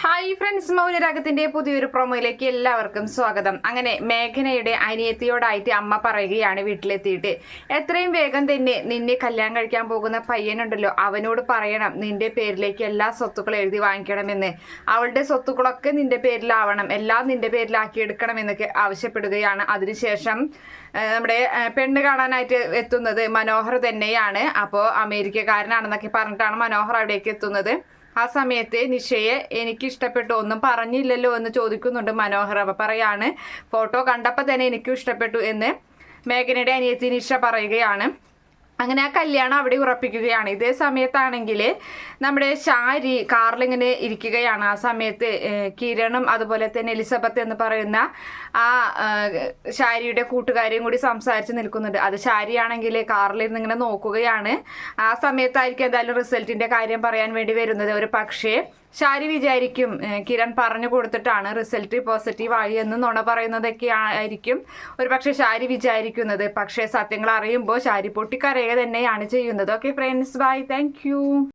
Hi friends മൗനരാഗത്തിന്റെ പുതിയൊരു പ്രൊമോയിലേക്ക് എല്ലാവർക്കും സ്വാഗതം. അങ്ങനെ മേഘനയുടെ അനിയത്തിയോടായിട്ട് അമ്മ പറയുകയാണ് വീട്ടിലെത്തിയിട്ട്. എത്രയും വേഗം തന്നെ നിന്നെ കല്യാണം കഴിക്കാൻ പോകുന്ന പയ്യനുണ്ടല്ലോ അവനോട് പറയണം നിന്റെ പേരിലേക്ക് എല്ലാ സ്വത്തുക്കളും എഴുതി വാങ്ങിക്കണമെന്ന്. അവളുടെ സ്വത്തുക്കളൊക്കെ നിന്റെ പേരിലാവണം എല്ലാം നിന്റെ പേരിലാക്കി എടുക്കണമെന്നൊക്കെ ആവശ്യപ്പെടുകയാണ്. അതിനുശേഷം നമ്മുടെ പെണ്ണ് കാണാനായിട്ട് എത്തുന്നത് മനോഹർ തന്നെയാണ്. അപ്പോൾ അമേരിക്കക്കാരനാണെന്നൊക്കെ പറഞ്ഞിട്ടാണ് മനോഹർ അവിടേക്ക് എത്തുന്നത്. ആ സമയത്ത് നിഷയെ എനിക്ക് ഇഷ്ടപ്പെട്ടു ഒന്നും പറഞ്ഞില്ലല്ലോ എന്ന് ചോദിക്കുന്നുണ്ട് മനോഹർ. അപ്പൊ പറയാണ് ഫോട്ടോ കണ്ടപ്പോൾ തന്നെ എനിക്കും ഇഷ്ടപ്പെട്ടു എന്ന് മേഘനയുടെ അനിയത്തി നിഷ പറയുകയാണ്. അങ്ങനെ ആ കല്യാണം അവിടെ ഉറപ്പിക്കുകയാണ്. ഇതേ സമയത്താണെങ്കിൽ നമ്മുടെ ഷാരി കാറിലിങ്ങനെ ഇരിക്കുകയാണ്. ആ സമയത്ത് കിരണും അതുപോലെ തന്നെ എലിസബത്ത് എന്ന് പറയുന്ന ആ ഷാരിയുടെ കൂട്ടുകാരെയും കൂടി സംസാരിച്ച് നിൽക്കുന്നുണ്ട്. അത് ഷാരിയാണെങ്കിൽ കാറിലിരുന്ന് ഇങ്ങനെ നോക്കുകയാണ്. ആ സമയത്തായിരിക്കും എന്തായാലും റിസൾട്ടിന്റെ കാര്യം പറയാൻ വേണ്ടി വരുന്നത്. ഒരു പക്ഷേ ഷാരി വിചാരിക്കും കിരൺ പറഞ്ഞു കൊടുത്തിട്ടാണ് റിസൾട്ട് പോസിറ്റീവ് ആയി എന്ന് നുണ പറയുന്നതൊക്കെ ആയിരിക്കും. ഒരു പക്ഷേ ശാരി വിചാരിക്കുന്നത് പക്ഷേ സത്യങ്ങൾ അറിയുമ്പോൾ ശാരി പൊട്ടിക്കരയുക തന്നെയാണ് ചെയ്യുന്നത്. Okay friends bye thank